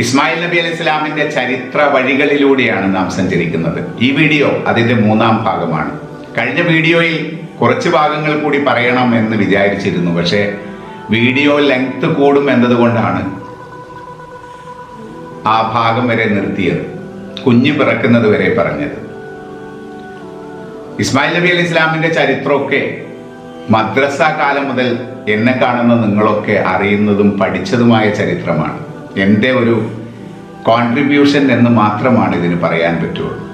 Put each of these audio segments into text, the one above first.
ഇസ്മായിൽ നബി അലൈഹി ഇസ്ലാമിന്റെ ചരിത്ര വഴികളിലൂടെയാണ് നാം സഞ്ചരിക്കുന്നത്. ഈ വീഡിയോ അതിന്റെ മൂന്നാം ഭാഗമാണ്. കഴിഞ്ഞ വീഡിയോയിൽ കുറച്ച് ഭാഗങ്ങൾ കൂടി പറയണം എന്ന് വിചാരിച്ചിരുന്നു. പക്ഷേ വീഡിയോ ലെങ്ത് കൂടും എന്നതുകൊണ്ടാണ് ആ ഭാഗം വരെ നിർത്തിയത്. കുഞ്ഞു പിറക്കുന്നത് വരെ പറഞ്ഞത്. ഇസ്മായിൽ നബി അലി ഇസ്ലാമിന്റെ ചരിത്രമൊക്കെ മദ്രസ കാലം മുതൽ എന്നെ കാണുന്ന നിങ്ങളൊക്കെ അറിയുന്നതും പഠിച്ചതുമായ ചരിത്രമാണ്. എന്റെ ഒരു കോൺട്രിബ്യൂഷൻ എന്ന് മാത്രമാണ് ഇതിന് പറയാൻ പറ്റുള്ളൂ.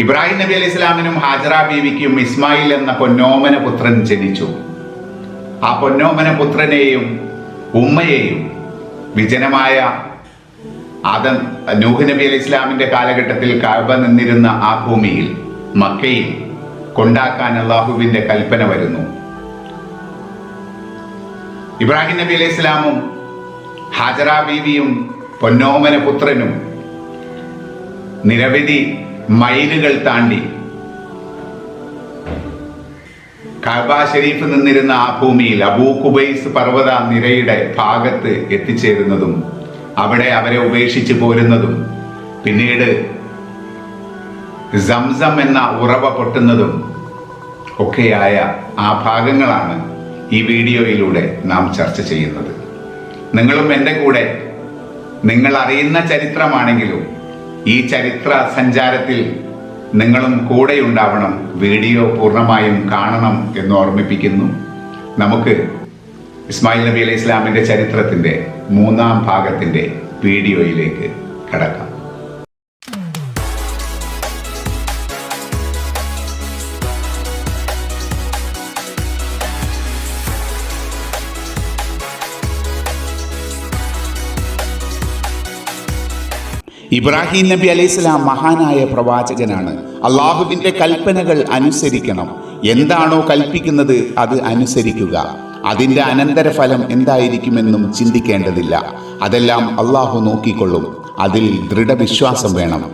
ഇബ്രാഹിം നബി അലൈഹി ഇസ്ലാമിനും ഹാജറ ബീവിക്കും ഇസ്മായിൽ എന്ന പൊന്നോമന പുത്രൻ ജനിച്ചു. ആ പൊന്നോമന പുത്രനെയും ഉമ്മയെയും വിജനമായ ആദം നൂഹ് നബി അലൈഹി ഇസ്ലാമിന്റെ കാലഘട്ടത്തിൽ കഴിവ നിന്നിരുന്ന ആ ഭൂമിയിൽ മക്കയിൽ കൊണ്ടാക്കാൻ അള്ളാഹുവിന്റെ കൽപ്പന വരുന്നു. ഇബ്രാഹിം നബി അലൈഹി ഇസ്ലാമും ഹാജറ ബീവിയും പൊന്നോമന പുത്രനും നിരവധി മൈലുകൾ താണ്ടി കാബ ഷെരീഫ് നിന്നിരുന്ന ആ ഭൂമിയിൽ അബൂ കുബൈസ് പർവത നിരയുടെ ഭാഗത്ത് എത്തിച്ചേരുന്നതും അവിടെ അവരെ ഉപേക്ഷിച്ച് പോരുന്നതും പിന്നീട് സംസം എന്ന ഉറവ പൊട്ടുന്നതും ഒക്കെയായ ആ ഭാഗങ്ങളാണ് ഈ വീഡിയോയിലൂടെ നാം ചർച്ച ചെയ്യുന്നത്. നിങ്ങളും എന്റെ കൂടെ. നിങ്ങൾ അറിയുന്ന ചരിത്രമാണെങ്കിലും ഈ ചരിത്ര സഞ്ചാരത്തിൽ നിങ്ങളും കൂടെയുണ്ടാവണം വീഡിയോ പൂർണമായും കാണണം എന്ന് ഓർമ്മിപ്പിക്കുന്നു. നമുക്ക് ഇസ്മായിൽ നബി അലൈഹി ഇസ്ലാമിന്റെ ചരിത്രത്തിന്റെ മൂന്നാം ഭാഗത്തിന്റെ വീഡിയോയിലേക്ക് കടക്കാം. ഇബ്രാഹിം നബി അലൈഹിസ്ലാം മഹാനായ പ്രവാചകനാണ്. അള്ളാഹുവിന്റെ കൽപ്പനകൾ അനുസരിക്കണം. എന്താണോ കൽപ്പിക്കുന്നത് അത് അനുസരിക്കുക. അതിന്റെ അനന്തരഫലം എന്തായിരിക്കുമെന്നും ചിന്തിക്കേണ്ടതില്ല. അതെല്ലാം അള്ളാഹു നോക്കിക്കൊള്ളും. അതിൽ ദൃഢവിശ്വാസം വേണം.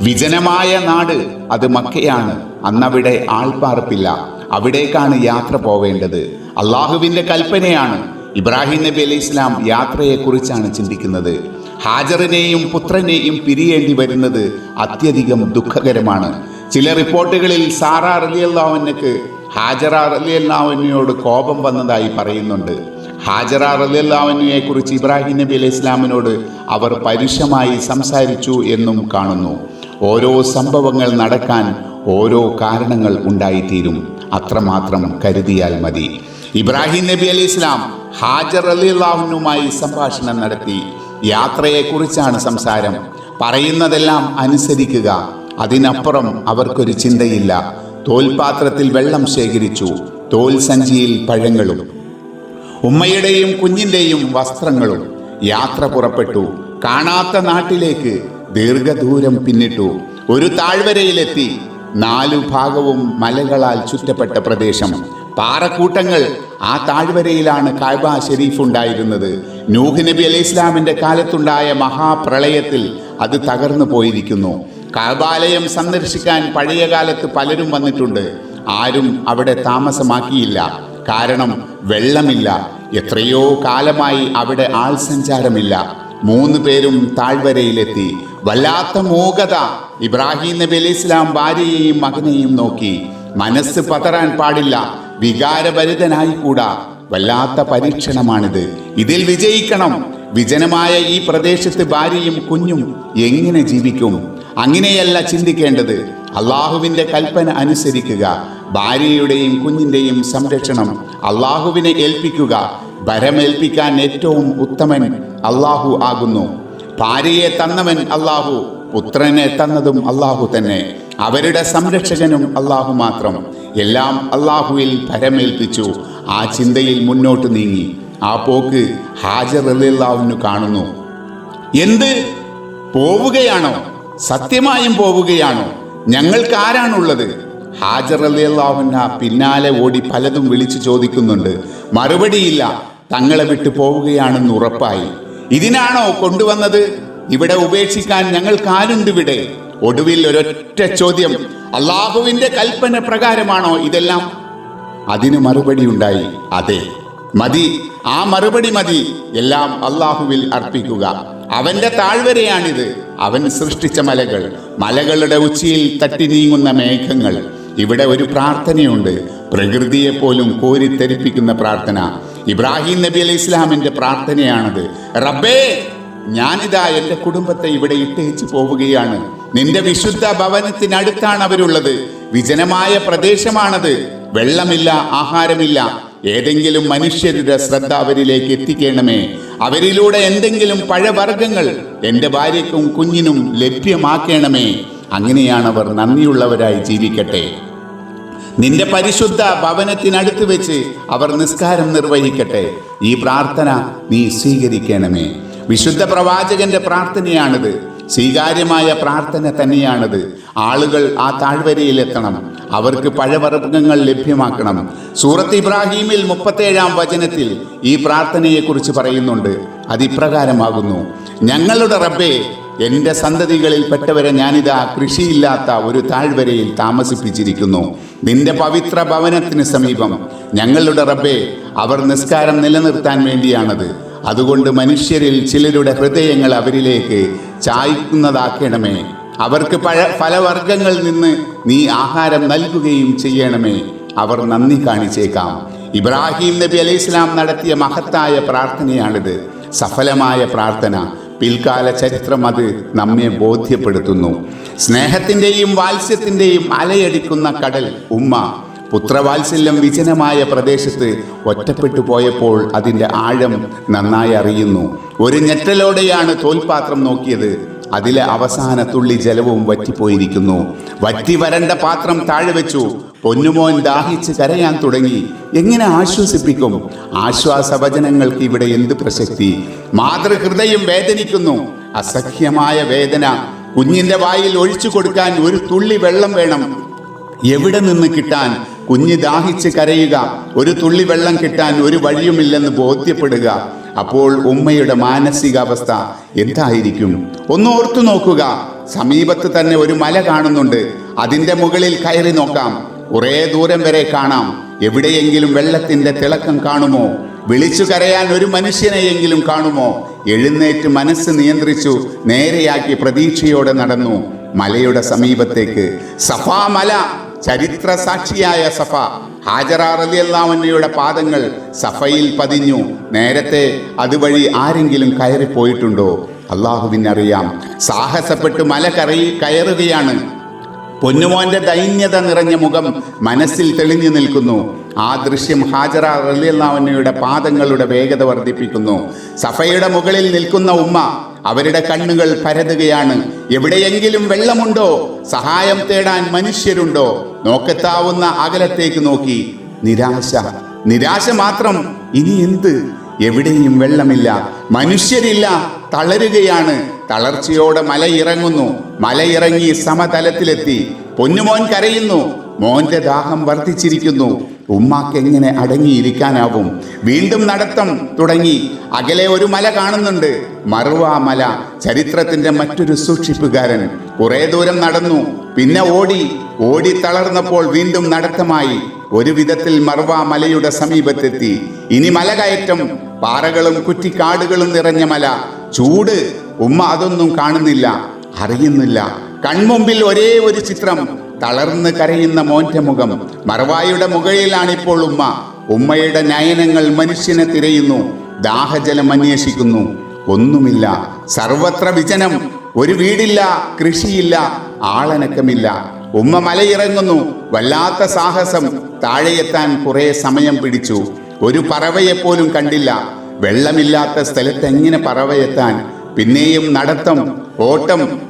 വിജനമായ നാട് അത് മക്കയാണ്. അന്നവിടെ ആൾപ്പാർപ്പില്ല. അവിടേക്കാണ് യാത്ര പോവേണ്ടത്. അള്ളാഹുവിന്റെ കൽപ്പനയാണ്. ഇബ്രാഹിം നബി അലൈഹി ഇസ്ലാം യാത്രയെക്കുറിച്ചാണ് ചിന്തിക്കുന്നത്. ഹാജറിനെയും പുത്രനെയും പിരിയേണ്ടി വരുന്നത് അത്യധികം ദുഃഖകരമാണ്. ചില റിപ്പോർട്ടുകളിൽ സാറ റലിയല്ലാവനക്ക് ഹാജറ റലിയല്ലാവനയോട് കോപം വന്നതായി പറയുന്നുണ്ട്. ഹാജറ റലിയല്ലാവനയെ കുറിച്ച് ഇബ്രാഹിം നബി അലൈഹി ഇസ്ലാമിനോട് അവർ പരുഷമായി സംസാരിച്ചു എന്നും കാണുന്നു. ഓരോ സംഭവങ്ങൾ നടക്കാൻ ഓരോ കാരണങ്ങൾ ഉണ്ടായിത്തീരും. അത്രമാത്രം കരുതിയാൽ മതി. ഇബ്രാഹിം നബി അലൈഹി ഇസ്ലാം ഹാജർ അലി അള്ളാഹുനുമായി സംഭാഷണം നടത്തി. യാത്രയെക്കുറിച്ചാണ് സംസാരം. പറയുന്നതെല്ലാം അനുസരിക്കുക. അതിനപ്പുറം അവർക്കൊരു ചിന്തയില്ല. തോൽപാത്രത്തിൽ വെള്ളം ശേഖരിച്ചു. തോൽ സഞ്ചിയിൽ പഴങ്ങളും ഉമ്മയുടെയും കുഞ്ഞിന്റെയും വസ്ത്രങ്ങളും. യാത്ര പുറപ്പെട്ടു. കാണാത്ത നാട്ടിലേക്ക് ദീർഘദൂരം പിന്നിട്ടു. ഒരു താഴ്വരയിലെത്തി. നാലു ഭാഗവും മലകളാൽ ചുറ്റപ്പെട്ട പ്രദേശം. പാറക്കൂട്ടങ്ങൾ ആ താഴ്വരയിലാണ് കായ്ബ ഷെരീഫ് ഉണ്ടായിരുന്നത്. നൂഹ് നബി അലൈഹി ഇസ്ലാമിന്റെ കാലത്തുണ്ടായ മഹാപ്രളയത്തിൽ അത് തകർന്നു പോയിരിക്കുന്നു. കാബാലയം സന്ദർശിക്കാൻ പഴയ കാലത്ത് പലരും വന്നിട്ടുണ്ട്. ആരും അവിടെ താമസമാക്കിയില്ല. കാരണം വെള്ളമില്ല. എത്രയോ കാലമായി അവിടെ ആൾ സഞ്ചാരമില്ല. മൂന്ന് പേരും താഴ്വരയിലെത്തി. വല്ലാത്ത മൂകത. ഇബ്രാഹിം നബി അലൈഹി ഇസ്ലാം ഭാര്യയെയും മകനെയും നോക്കി. മനസ്സ് പതറാൻ പാടില്ല. വികാരഭരിതനായി കൂടാ വല്ലാത്ത പരീക്ഷണമാണിത്. ഇതിൽ വിജയിക്കണം. വിജനമായ ഈ പ്രദേശത്ത് ഭാര്യയും കുഞ്ഞും എങ്ങനെ ജീവിക്കും? അങ്ങനെയല്ല ചിന്തിക്കേണ്ടത്. അള്ളാഹുവിന്റെ കൽപ്പന അനുസരിക്കുക. ഭാര്യയുടെയും കുഞ്ഞിന്റെയും സംരക്ഷണം അള്ളാഹുവിനെ ഏൽപ്പിക്കുക. ഭരമേൽപ്പിക്കാൻ ഏറ്റവും ഉത്തമൻ അള്ളാഹു ആകുന്നു. ഭാര്യയെ തന്നവൻ അള്ളാഹു. പുത്രനെ തന്നതും അള്ളാഹു തന്നെ. അവരുടെ സംരക്ഷകനും അള്ളാഹു മാത്രം. എല്ലാം അള്ളാഹുവിൽ പരമേൽപ്പിച്ചു. ആ ചിന്തയിൽ മുന്നോട്ട് നീങ്ങി. ആ പോക്ക് ഹാജർ അലിള്ളാഹുവിന് കാണുന്നു. എന്ത്? പോവുകയാണോ? സത്യമായും പോവുകയാണോ? ഞങ്ങൾക്ക് ആരാണുള്ളത്? ഹാജർ അലിയല്ലാഹുന്ന പിന്നാലെ ഓടി പലതും വിളിച്ചു ചോദിക്കുന്നുണ്ട്. മറുപടിയില്ല. തങ്ങളെ വിട്ടു പോവുകയാണെന്ന് ഉറപ്പായി. ഇതിനാണോ കൊണ്ടുവന്നത്? ഇവിടെ ഉപേക്ഷിക്കാൻ ഞങ്ങൾക്ക് ആരുണ്ടിവിടെ ഒടുവിൽ ഒരൊറ്റ ചോദ്യം. അള്ളാഹുവിന്റെ കൽപ്പന പ്രകാരമാണോ ഇതെല്ലാം? അതിന് മറുപടി ഉണ്ടായി. അതെ. മതി. ആ മറുപടി മതി. എല്ലാം അള്ളാഹുവിൽ അർപ്പിക്കുക. അവന്റെ താഴ്വരയാണിത്. അവൻ സൃഷ്ടിച്ച മലകൾ. മലകളുടെ ഉച്ചിയിൽ തട്ടി നീങ്ങുന്ന മേഘങ്ങൾ. ഇവിടെ ഒരു പ്രാർത്ഥനയുണ്ട്. പ്രകൃതിയെ പോലും കോരിത്തെരിപ്പിക്കുന്ന പ്രാർത്ഥന. ഇബ്രാഹിം നബി അലൈഹി ഇസ്ലാമിന്റെ പ്രാർത്ഥനയാണത്. റബ്ബേ ഞാനിതാ എന്റെ കുടുംബത്തെ ഇവിടെ ഇട്ടേച്ചു പോവുകയാണ്. നിന്റെ വിശുദ്ധ ഭവനത്തിനടുത്താണ് അവരുള്ളത്. വിജനമായ പ്രദേശമാണത്. വെള്ളമില്ല ആഹാരമില്ല. ഏതെങ്കിലും മനുഷ്യരുടെ ശ്രദ്ധ അവരിലേക്ക് എത്തിക്കണമേ. അവരിലൂടെ എന്തെങ്കിലും പഴവർഗങ്ങൾ എന്റെ ഭാര്യയ്ക്കും കുഞ്ഞിനും ലഭ്യമാക്കണമേ. അങ്ങനെയാണ് അവർ നന്ദിയുള്ളവരായി ജീവിക്കട്ടെ. നിന്റെ പരിശുദ്ധ ഭവനത്തിനടുത്ത് വെച്ച് അവർ നിസ്കാരം നിർവഹിക്കട്ടെ. ഈ പ്രാർത്ഥന നീ സ്വീകരിക്കണമേ. വിശുദ്ധ പ്രവാചകന്റെ പ്രാർത്ഥനയാണിത്. സ്വീകാര്യമായ പ്രാർത്ഥന തന്നെയാണിത്. ആളുകൾ ആ താഴ്വരയിലെത്തണം. അവർക്ക് പഴവർഗങ്ങൾ ലഭ്യമാക്കണം. സൂറത്ത് ഇബ്രാഹീമിൽ മുപ്പത്തേഴാം വചനത്തിൽ ഈ പ്രാർത്ഥനയെക്കുറിച്ച് പറയുന്നുണ്ട്. അതിപ്രകാരമാകുന്നു. ഞങ്ങളുടെ റബ്ബേ എന്റെ സന്തതികളിൽ പെട്ടവരെ ഞാനിതാ കൃഷിയില്ലാത്ത ഒരു താഴ്വരയിൽ താമസിപ്പിച്ചിരിക്കുന്നു. നിന്റെ പവിത്ര ഭവനത്തിന് സമീപം. ഞങ്ങളുടെ റബ്ബേ അവർ നിസ്കാരം നിലനിർത്താൻ വേണ്ടിയാണത്. അതുകൊണ്ട് മനുഷ്യരിൽ ചിലരുടെ ഹൃദയങ്ങൾ അവരിലേക്ക് ചായ്ക്കുന്നതാക്കണമേ. അവർക്ക് പഴ ഫലവർഗങ്ങളിൽ നിന്ന് നീ ആഹാരം നൽകുകയും ചെയ്യണമേ. അവർ നന്ദി കാണിച്ചേക്കാം. ഇബ്രാഹിം നബി അലൈഹി ഇസ്ലാം നടത്തിയ മഹത്തായ പ്രാർത്ഥനയാണിത്. സഫലമായ പ്രാർത്ഥന. പിൽക്കാല ചരിത്രം അത് നമ്മെ ബോധ്യപ്പെടുത്തുന്നു. സ്നേഹത്തിന്റെയും വാത്സ്യത്തിന്റെയും അലയടിക്കുന്ന കടൽ ഉമ്മ. പുത്രവാത്സല്യം വിജനമായ പ്രദേശത്ത് ഒറ്റപ്പെട്ടു പോയപ്പോൾ അതിന്റെ ആഴം നന്നായി അറിയുന്നു. ഒരു ഞെട്ടലോടെയാണ് തോൽപാത്രം നോക്കിയത്. അതിലെ അവസാന തുള്ളി ജലവും വറ്റിപ്പോയിരിക്കുന്നു. വറ്റി വരണ്ട പാത്രം താഴെ വെച്ചു. പൊന്നുമോൻ ദാഹിച്ച് കരയാൻ തുടങ്ങി. എങ്ങനെ ആശ്വസിപ്പിക്കും? ആശ്വാസവചനങ്ങൾക്ക് ഇവിടെ എന്ത് പ്രസക്തി? മാതൃഹൃദയം വേദനിക്കുന്നു. അസഹ്യമായ വേദന. കുഞ്ഞിന്റെ വായിൽ ഒഴിച്ചു കൊടുക്കാൻ ഒരു തുള്ളി വെള്ളം വേണം. എവിടെ നിന്ന് കിട്ടാൻ? കുഞ്ഞ് ദാഹിച്ച് കരയുക. ഒരു തുള്ളി വെള്ളം കിട്ടാൻ ഒരു വഴിയുമില്ലെന്ന് ബോധ്യപ്പെടുക. അപ്പോൾ ഉമ്മയുടെ മാനസികാവസ്ഥ എന്തായിരിക്കും? ഒന്ന് ഓർത്തു നോക്കുക. സമീപത്ത് തന്നെ ഒരു മല കാണുന്നുണ്ട്. അതിന്റെ മുകളിൽ കയറി നോക്കാം. കുറേ ദൂരം വരെ കാണാം. എവിടെയെങ്കിലും വെള്ളത്തിന്റെ തിളക്കം കാണുമോ? വിളിച്ചു കരയാൻ ഒരു മനുഷ്യനെയെങ്കിലും കാണുമോ? എഴുന്നേറ്റ് മനസ്സ് നിയന്ത്രിച്ചു നേരെയാക്കി പ്രതീക്ഷയോടെ നടന്നു. മലയുടെ സമീപത്തേക്ക്. സഫാ മല. ചരിത്ര സാക്ഷിയായ സഫ ഹാജറ റലിയല്ലാവന്നയുടെ പാദങ്ങൾ സഫയിൽ പതിഞ്ഞു. നേരത്തെ അതുവഴി ആരെങ്കിലും കയറിപ്പോയിട്ടുണ്ടോ അള്ളാഹുവിനറിയാം സാഹസപ്പെട്ട് മല കറയി കയറുകയാണ്. പൊന്നുമോന്റെ ദൈന്യത നിറഞ്ഞ മുഖം മനസ്സിൽ തെളിഞ്ഞു നിൽക്കുന്നു. ആ ദൃശ്യം ഹാജറ റലിയല്ലാവന്നയുടെ പാദങ്ങളുടെ വേഗത വർദ്ധിപ്പിക്കുന്നു. സഫയുടെ മുകളിൽ നിൽക്കുന്ന ഉമ്മ അവരുടെ കണ്ണുകൾ പരതുകയാണ്. എവിടെയെങ്കിലും വെള്ളമുണ്ടോ? സഹായം തേടാൻ മനുഷ്യരുണ്ടോ? നോക്കത്താവുന്ന അകലത്തേക്ക് നോക്കി. നിരാശ. നിരാശ മാത്രം. ഇനി എന്ത്? എവിടെയും വെള്ളമില്ല. മനുഷ്യരില്ല. തളരുകയാണ്. തളർച്ചയോടെ മലയിറങ്ങുന്നു. മലയിറങ്ങി സമതലത്തിലെത്തി. പൊന്നുമോൻ കരയുന്നു. മോന്റെ ദാഹം വർദ്ധിച്ചിരിക്കുന്നു. ഉമ്മാക്ക് എങ്ങനെ അടങ്ങിയിരിക്കാനാവും? വീണ്ടും നടത്തം തുടങ്ങി. അകലെ ഒരു മല കാണുന്നുണ്ട്. മറുവാ മല ചരിത്രത്തിന്റെ മറ്റൊരു സൂക്ഷിപ്പുകാരൻ. കുറേ ദൂരം നടന്നു. പിന്നെ ഓടി. ഓടി തളർന്നപ്പോൾ വീണ്ടും നടത്തമായി. ഒരു വിധത്തിൽ മറുവാ മലയുടെ സമീപത്തെത്തി. ഇനി മല കയറ്റം. പാറകളും കുറ്റിക്കാടുകളും നിറഞ്ഞ മല. ചൂട്. ഉമ്മ അതൊന്നും കാണുന്നില്ല. അറിയുന്നില്ല. കൺമുമ്പിൽ ഒരേ ഒരു ചിത്രം. തളർന്ന് കരയുന്ന മോന്റെ മുഖം മറവായുടെ മുകളിലാണിപ്പോൾ ഉമ്മ. ഉമ്മയുടെ നയനങ്ങൾ മനുഷ്യനെ തിരയുന്നു ദാഹജലം അന്വേഷിക്കുന്നു. ഒന്നുമില്ല സർവത്ര വിജനം. ഒരു വീടില്ല കൃഷിയില്ല ആളനക്കമില്ല. ഉമ്മ മലയിറങ്ങുന്നു വല്ലാത്ത സാഹസം. താഴെയെത്താൻ കുറെ സമയം പിടിച്ചു. ഒരു പറവയെപ്പോലും കണ്ടില്ല. വെള്ളമില്ലാത്ത സ്ഥലത്ത് എങ്ങനെ പറവയെത്താൻ? പിന്നെയും നടത്തം ഓട്ടം.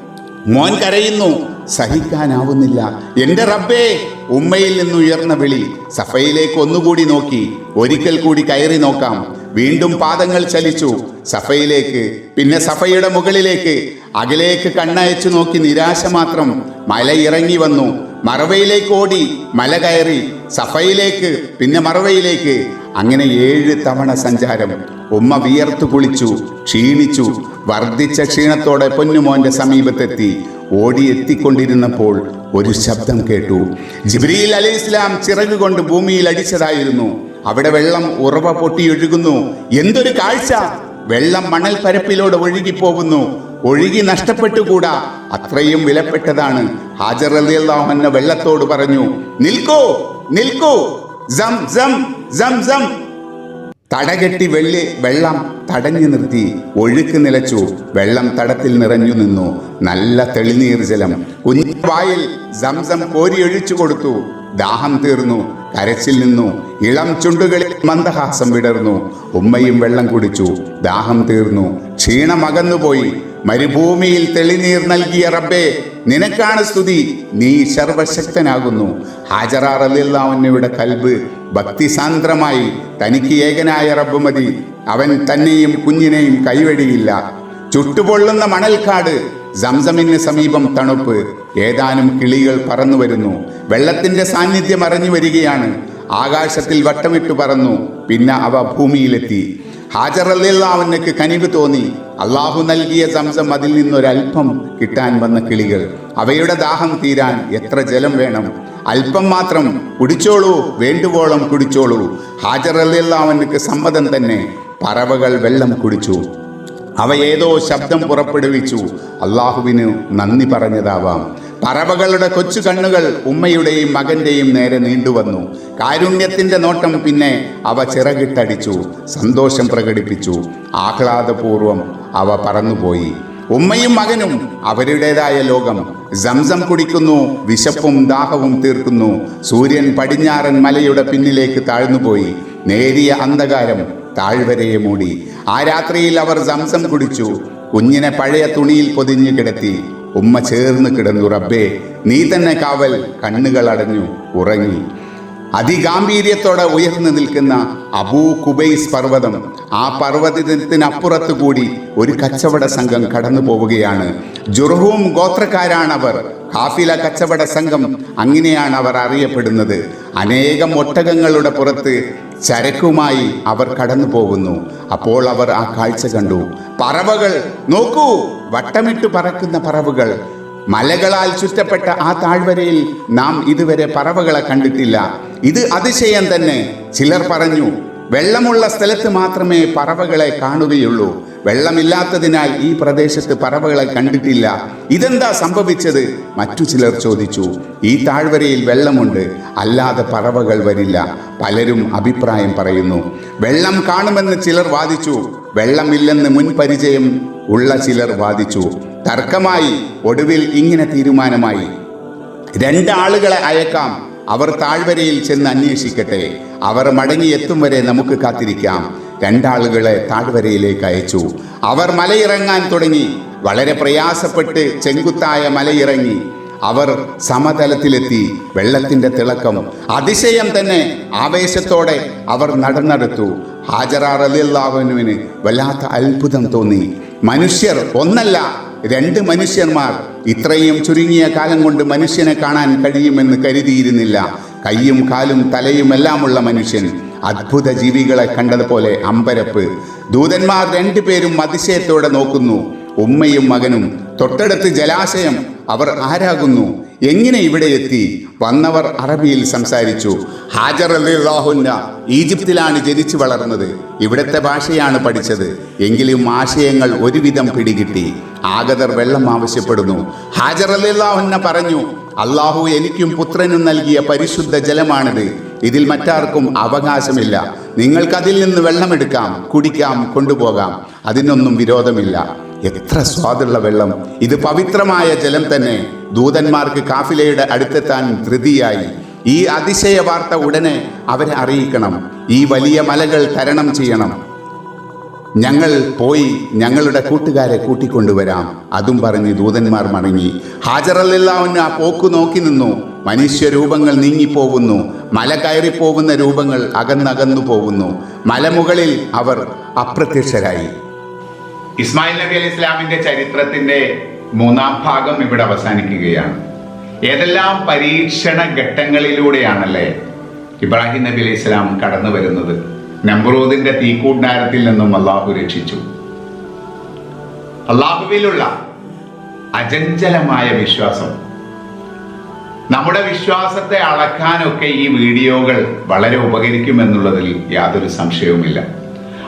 മോൻ കരയുന്നു സഹിക്കാനാവുന്നില്ല. എന്റെ റബ്ബേ ഉമ്മയിൽ നിന്നുയർന്ന വിളി സഫയിലേക്ക് ഒന്നുകൂടി നോക്കി. ഒരിക്കൽ കൂടി കയറി നോക്കാം. വീണ്ടും പാദങ്ങൾ ചലിച്ചു സഫയിലേക്ക് പിന്നെ സഫയുടെ മുകളിലേക്ക്. അകലേക്ക് കണ്ണയച്ചു നോക്കി നിരാശ മാത്രം മല ഇറങ്ങി വന്നു. മറവയിലേക്ക് ഓടി മല കയറി സഫയിലേക്ക് പിന്നെ മറവയിലേക്ക്. അങ്ങനെ ഏഴ് തവണ സഞ്ചാരം. ഉമ്മ വിയർത്തു കുളിച്ചു ക്ഷീണിച്ചു. വർദ്ധിച്ച ക്ഷീണത്തോടെ പൊന്നുമോന്റെ സമീപത്തെത്തി. ഓടി എത്തിക്കൊണ്ടിരുന്നപ്പോൾ ഒരു ശബ്ദം കേട്ടു. ജിബ്രീൽ അലി ഇസ്ലാം ചിറക് കൊണ്ട് ഭൂമിയിൽ അടിച്ചതായിരുന്നു. അവിടെ വെള്ളം ഉറവ പൊട്ടിയൊഴുകുന്നു എന്തൊരു കാഴ്ച! വെള്ളം മണൽ പരപ്പിലൂടെ ഒഴുകിപ്പോകുന്നു. ഒഴുകി നഷ്ടപ്പെട്ടുകൂടാ. അത്രയും വിലപ്പെട്ടതാണ്. ഹാജർ അലിയല്ലാഹു എന്ന വെള്ളത്തോട് പറഞ്ഞു നിൽക്കൂ നിൽക്കൂ ജം ജം ജം സം. തടകെട്ടി വെള്ളി വെള്ളം തടഞ്ഞു നിർത്തി ഒഴുക്ക് നിലച്ചു വെള്ളം തടത്തിൽ നിറഞ്ഞു നിന്നു. നല്ല തെളിനീർ ജലം. കുഞ്ഞു വായിൽ സംസം കോരി ഒഴിച്ചു കൊടുത്തു. ദാഹം തീർന്നു. കരച്ചിൽ നിന്നു. ഇളം ചുണ്ടുകളിൽ മന്ദഹാസം വിടർന്നു. ഉമ്മയും വെള്ളം കുടിച്ചു. ദാഹം തീർന്നു. ക്ഷീണമകന്നുപോയി മരുഭൂമിയിൽ തെളിനീർ നൽകിയ റബ്ബേ നിനക്കാണ് സ്തുതി. നീ സർവശക്തനാകുന്നു. ഹാജറാർ അലിള്ളാവുന്നയുടെ കൽബ് ഭക്തിസാന്ദ്രമായി. തനിക്ക് ഏകനായ റബ്ബ് മതി. അവൻ തന്നെയും കുഞ്ഞിനെയും കൈവെടിയില്ല. ചുട്ടുപൊള്ളുന്ന മണൽക്കാട് സംസമിന് സമീപം തണുപ്പ്. ഏതാനും കിളികൾ പറന്നു വരുന്നു. വെള്ളത്തിന്റെ സാന്നിധ്യം അറിഞ്ഞു വരികയാണ്. ആകാശത്തിൽ വട്ടമിട്ടു പറന്നു. പിന്നെ അവ ഭൂമിയിലെത്തി. ഹാജർ അവനക്ക് കനിവ് തോന്നി. അള്ളാഹു നൽകിയ സംസം അതിൽ നിന്നൊരൽപ്പം കിട്ടാൻ വന്ന കിളികൾ. അവയുടെ ദാഹം തീരാൻ എത്ര ജലം വേണം? അല്പം മാത്രം കുടിച്ചോളൂ വേണ്ടുവോളം കുടിച്ചോളൂ. ഹാജർ അവനക്ക് സമ്മതം തന്നെ പറവകൾ വെള്ളം കുടിച്ചു. അവ ഏതോ ശബ്ദം പുറപ്പെടുവിച്ചു. അള്ളാഹുവിന് നന്ദി പറഞ്ഞതാവാം. പറവകളുടെ കൊച്ചു കണ്ണുകൾ ഉമ്മയുടെയും മകന്റെയും നേരെ നീണ്ടുവന്നു. കാരുണ്യത്തിന്റെ നോട്ടം പിന്നെ അവ ചിറകിട്ടടിച്ചു സന്തോഷം പ്രകടിപ്പിച്ചു. ആഹ്ലാദപൂർവം അവ പറന്നുപോയി. ഉമ്മയും മകനും അവരുടേതായ ലോകം. സംസം കുടിക്കുന്നു വിശപ്പും ദാഹവും തീർക്കുന്നു. സൂര്യൻ പടിഞ്ഞാറൻ മലയുടെ പിന്നിലേക്ക് താഴ്ന്നുപോയി. നേരിയ അന്ധകാരം താഴ്വരയെ മൂടി. ആ രാത്രിയിൽ അവർ സംസം കുടിച്ചു. കുഞ്ഞിനെ പഴയ തുണിയിൽ പൊതിഞ്ഞു കിടത്തി. ഉമ്മ ചേർന്ന് കിടന്നു. റബ്ബേ നീ തന്നെ കാവൽ. കണ്ണുകൾ അടഞ്ഞു ഉറങ്ങി. അതിഗാംഭീര്യത്തോടെ ഉയർന്നു നിൽക്കുന്ന അബൂ കുബൈസ് പർവതം ആ പർവതത്തിനപ്പുറത്ത് കൂടി ഒരു കച്ചവട സംഘം കടന്നു പോവുകയാണ്. ജുർഹൂം ഗോത്രക്കാരാണവർ. കാഫില കച്ചവട സംഘം അങ്ങനെയാണ് അവർ അറിയപ്പെടുന്നത്. അനേകം ഒട്ടകങ്ങളുടെ പുറത്ത് ചരക്കുമായി അവർ കടന്നു പോകുന്നു. അപ്പോൾ അവർ ആ കാഴ്ച കണ്ടു. പറവകൾ നോക്കൂ വട്ടമിട്ട് പറക്കുന്ന പറവുകൾ. മലകളാൽ ചുറ്റപ്പെട്ട ആ താഴ്വരയിൽ നാം ഇതുവരെ പറവകളെ കണ്ടിട്ടില്ല. ഇത് അതിശയം തന്നെ. ചിലർ പറഞ്ഞു വെള്ളമുള്ള സ്ഥലത്ത് മാത്രമേ പറവകളെ കാണുകയുള്ളൂ. വെള്ളമില്ലാത്തതിനാൽ ഈ പ്രദേശത്ത് പറവകളെ കണ്ടിട്ടില്ല. ഇതെന്താ സംഭവിച്ചത്? മറ്റു ചിലർ ചോദിച്ചു ഈ താഴ്വരയിൽ വെള്ളമുണ്ട്. അല്ലാതെ പറവകൾ വരില്ല. പലരും അഭിപ്രായം പറയുന്നു. വെള്ളം കാണുമെന്ന് ചിലർ വാദിച്ചു. വെള്ളമില്ലെന്ന് മുൻപരിചയം ഉള്ള ചിലർ വാദിച്ചു. തർക്കമായി ഒടുവിൽ ഇങ്ങനെ തീരുമാനമായി. രണ്ടാളുകളെ അയക്കാം. അവർ താഴ്വരയിൽ ചെന്ന് അന്വേഷിക്കട്ടെ. അവർ മടങ്ങിയെത്തും വരെ നമുക്ക് കാത്തിരിക്കാം. രണ്ടാളുകളെ താഴ്വരയിലേക്ക് അയച്ചു. അവർ മലയിറങ്ങാൻ തുടങ്ങി. വളരെ പ്രയാസപ്പെട്ട് ചെങ്കുത്തായ മലയിറങ്ങി. അവർ സമതലത്തിലെത്തി. വെള്ളത്തിന്റെ തിളക്കം. അതിശയം തന്നെ ആവേശത്തോടെ അവർ നടന്നെടുത്തു. ഹാജറാർ അലിയല്ലാഹുവിന് വല്ലാത്ത അത്ഭുതം തോന്നി. മനുഷ്യർ ഒന്നല്ല രണ്ട് മനുഷ്യന്മാർ. ഇത്രയും ചുരുങ്ങിയ കാലം കൊണ്ട് മനുഷ്യനെ കാണാൻ കഴിയുമെന്ന് കരുതിയിരുന്നില്ല. കയ്യും കാലും തലയും എല്ലാമുള്ള മനുഷ്യൻ. അത്ഭുത ജീവികളെ കണ്ടതുപോലെ അമ്പരപ്പ്. ദൂതന്മാർ രണ്ടുപേരും അതിശയത്തോടെ നോക്കുന്നു. ഉമ്മയും മകനും. തൊട്ടടുത്ത് ജലാശയം. അവർ ആരാകുന്നു? എങ്ങനെ ഇവിടെ എത്തി? വന്നവർ അറബിയിൽ സംസാരിച്ചു ഹാജർ അലിഹുന്ന ഈജിപ്തിലാണ് ജനിച്ചു വളർന്നത്. ഇവിടുത്തെ ഭാഷയാണ് പഠിച്ചത്. എങ്കിലും ആശയങ്ങൾ ഒരുവിധം പിടികിട്ടി. ആഗതർ വെള്ളം ആവശ്യപ്പെടുന്നു. ഹാജർ അലിഹുന്ന പറഞ്ഞു അള്ളാഹു എനിക്കും പുത്രനും നൽകിയ പരിശുദ്ധ ജലമാണിത്. ഇതിൽ മറ്റാർക്കും അവകാശമില്ല. നിങ്ങൾക്കതിൽ നിന്ന് വെള്ളമെടുക്കാം കുടിക്കാം കൊണ്ടുപോകാം. അതിനൊന്നും വിരോധമില്ല. എത്ര സ്വാദുള്ള വെള്ളം. ഇത് പവിത്രമായ ജലം തന്നെ ദൂതന്മാർക്ക് കാഫിലയുടെ അടുത്തെത്താൻ ധൃതിയായി. ഈ അതിശയ വാർത്ത ഉടനെ അവരെ അറിയിക്കണം. ഈ വലിയ മലകൾ തരണം ചെയ്യണം. ഞങ്ങൾ പോയി ഞങ്ങളുടെ കൂട്ടുകാരെ കൂട്ടിക്കൊണ്ടുവരാം. അതും പറഞ്ഞ് ദൂതന്മാർ മടങ്ങി. ഹാജറല്ലാവുന്ന ആ പോക്ക് നോക്കി നിന്നു. മനുഷ്യരൂപങ്ങൾ നീങ്ങിപ്പോകുന്നു. മല കയറിപ്പോകുന്ന രൂപങ്ങൾ അകന്നകന്നു പോകുന്നു. മലമുകളിൽ അവർ അപ്രത്യക്ഷരായി. ഇസ്മായിൽ നബി അലി ഇസ്ലാമിന്റെ ചരിത്രത്തിന്റെ മൂന്നാം ഭാഗം ഇവിടെ അവസാനിക്കുകയാണ്. ഏതെല്ലാം പരീക്ഷണ ഘട്ടങ്ങളിലൂടെയാണല്ലേ ഇബ്രാഹിം നബി അലി ഇസ്ലാം കടന്നു വരുന്നത്? നമ്രൂദിന്റെ തീക്കൂണ്ടാരത്തിൽ നിന്നും അള്ളാഹു രക്ഷിച്ചു. അള്ളാഹുവിലുള്ള അചഞ്ചലമായ വിശ്വാസം. നമ്മുടെ വിശ്വാസത്തെ അളക്കാനൊക്കെ ഈ വീഡിയോകൾ വളരെ ഉപകരിക്കുമെന്നുള്ളതിൽ യാതൊരു സംശയവുമില്ല.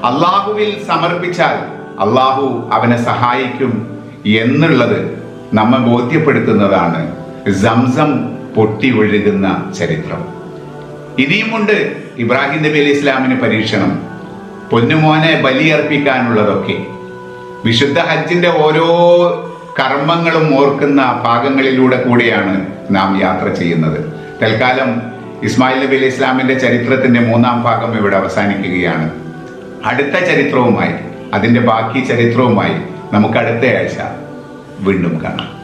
അള്ളാഹുവിൽ സമർപ്പിച്ചാൽ അള്ളാഹു അവനെ സഹായിക്കും എന്നുള്ളത് നമ്മെ ബോധ്യപ്പെടുത്തുന്നതാണ്. സംസം പൊട്ടി ഒഴുകുന്ന ചരിത്രം. ഇനിയുമുണ്ട് ഇബ്രാഹിം നബി അലി ഇസ്ലാമിന് പരീക്ഷണം. പൊന്നുമോനെ ബലിയർപ്പിക്കാനുള്ളതൊക്കെ വിശുദ്ധ ഹജ്ജിന്റെ ഓരോ കർമ്മങ്ങളും ഓർക്കുന്ന ഭാഗങ്ങളിലൂടെ കൂടിയാണ് നാം യാത്ര ചെയ്യുന്നത്. തൽക്കാലം ഇസ്മായിൽ നബി അലി ഇസ്ലാമിന്റെ ചരിത്രത്തിന്റെ മൂന്നാം ഭാഗം ഇവിടെ അവസാനിക്കുകയാണ്. അടുത്ത ചരിത്രവുമായി അതിന്റെ ബാക്കി ചരിത്രവുമായി നമുക്ക് അടുത്ത ആഴ്ച വീണ്ടും കാണാം.